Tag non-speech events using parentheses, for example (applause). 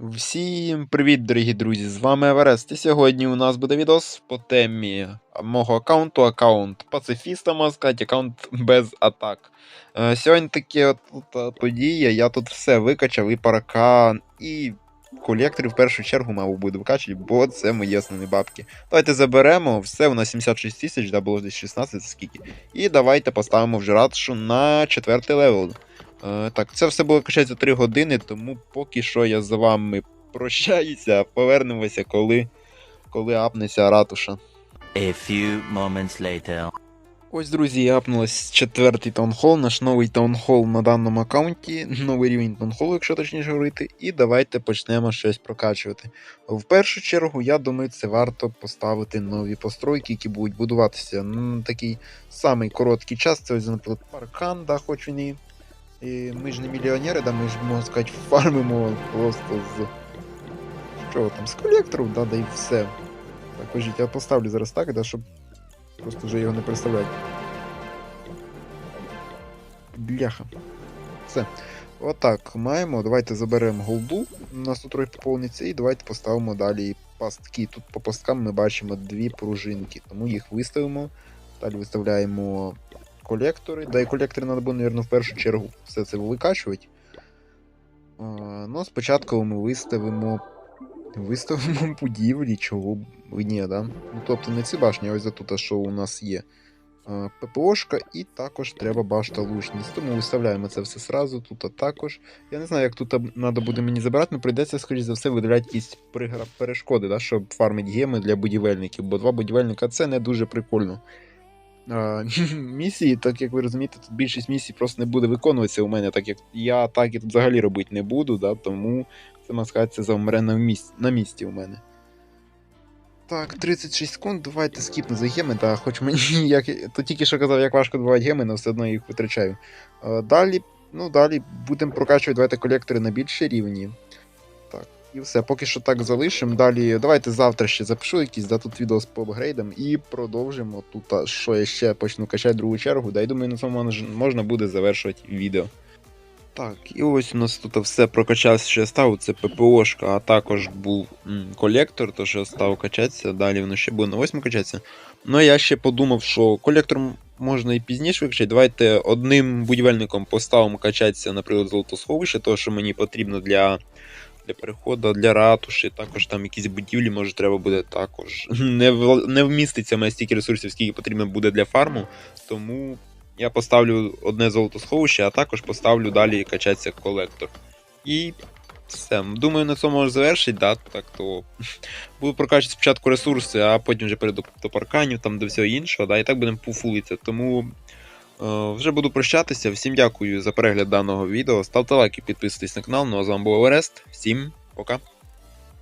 Всім привіт, дорогі друзі! З вами Еверест. І сьогодні у нас буде відос по темі мого аккаунту, аккаунт пацифіста, можна сказати, аккаунт без атак. Е, Сьогодні от, подія, я тут все викачав, і паркан, і колекторів в першу чергу, мабуть, буду викачувати, бо це мої основні бабки. Давайте заберемо, все, у нас 76 тисяч, да було десь 16, це скільки. І давайте поставимо вже ратшу на четвертий левел. Е, так, це все було качати за 3 години, тому поки що я з вами прощаюся, повернемося, коли, коли апнеться ратуша. A few moments later. Ось, друзі, апнулась четвертий таунхол, наш новий таунхол на даному аккаунті, новий рівень таунхолу, якщо точніше говорити, і давайте почнемо щось прокачувати. В першу чергу, я думаю, це варто поставити нові постройки, які будуть будуватися на такий самий короткий час. Це ось, наприклад, паркан, да, хоч він і. І ми ж не мільйонери, да, ми ж, можна сказати, фармимо просто з. Що там, з колекторів, да, да і все. Так, пожіть, я поставлю зараз так, да, щоб просто вже його не представляти. Бляха. Все. Отак, маємо. Давайте заберемо голду. У нас тут трохи поповниться, і давайте поставимо далі пастки. Тут по пасткам ми бачимо дві пружинки, тому їх виставимо. Далі виставляємо колектори. Да, і колектори треба буде, мабуть, в першу чергу все це викачувати. Ну, спочатку ми виставимо. Виставимо (laughs) будівлі, чого б ні, да? Ну, тобто не ці башні, а ось за тут, що у нас є. ППОшка, і також треба башта лучність. Тому виставляємо це все сразу, тут також. Я не знаю, як тут треба буде мені забирати, але прийдеться, скоріш за все, видаляти якісь перешкоди, да, щоб фармити геми для будівельників, бо два будівельника це не дуже прикольно. А, (laughs) місії, так як ви розумієте, тут більшість місій просто не буде виконуватися у мене, так як я атаки тут взагалі робити не буду, да, тому це можна сказати, це завмре на місці, на місці у мене. Так, 36 секунд, давайте скіпну за геми, да, хоч мені (laughs) як. То тільки що казав, як важко добувати геми, але все одно їх витрачаю. Далі, ну, далі будемо прокачувати давайте колектори на більші рівні. І все, поки що так залишимо. Далі, давайте завтра ще запишу якийсь, да, тут відео по апгрейдам і продовжимо тут, що я ще почну качати другу чергу. Да, і думаю, на цьому можна буде завершувати відео. Так, і ось у нас тут все прокачався, що я став, це ППОшка, а також був м, колектор, то що я став качатися, далі воно ще буде на 8 качатися. Ну я ще подумав, що колектор можна і пізніше викачати. Давайте одним будівельником поставимо качатися, наприклад, золотосховище, то що мені потрібно для, для переходу, для ратуші, також там якісь будівлі, може треба буде також. (laughs) Не, в- не вміститься в мене стільки ресурсів, скільки потрібно буде для фарму, тому я поставлю одне золотосховище, а також поставлю далі качатися колектор. І все. Думаю, на цьому можна завершити, да? так то (laughs) буду прокачувати спочатку ресурси, а потім вже перейду до парканів, там до всього іншого, да? і так будемо пуфулитися. Тому вже буду прощатися. Всім дякую за перегляд даного відео. Ставте лайки, підписуйтесь на канал. Ну а з вами був Еверест. Всім пока.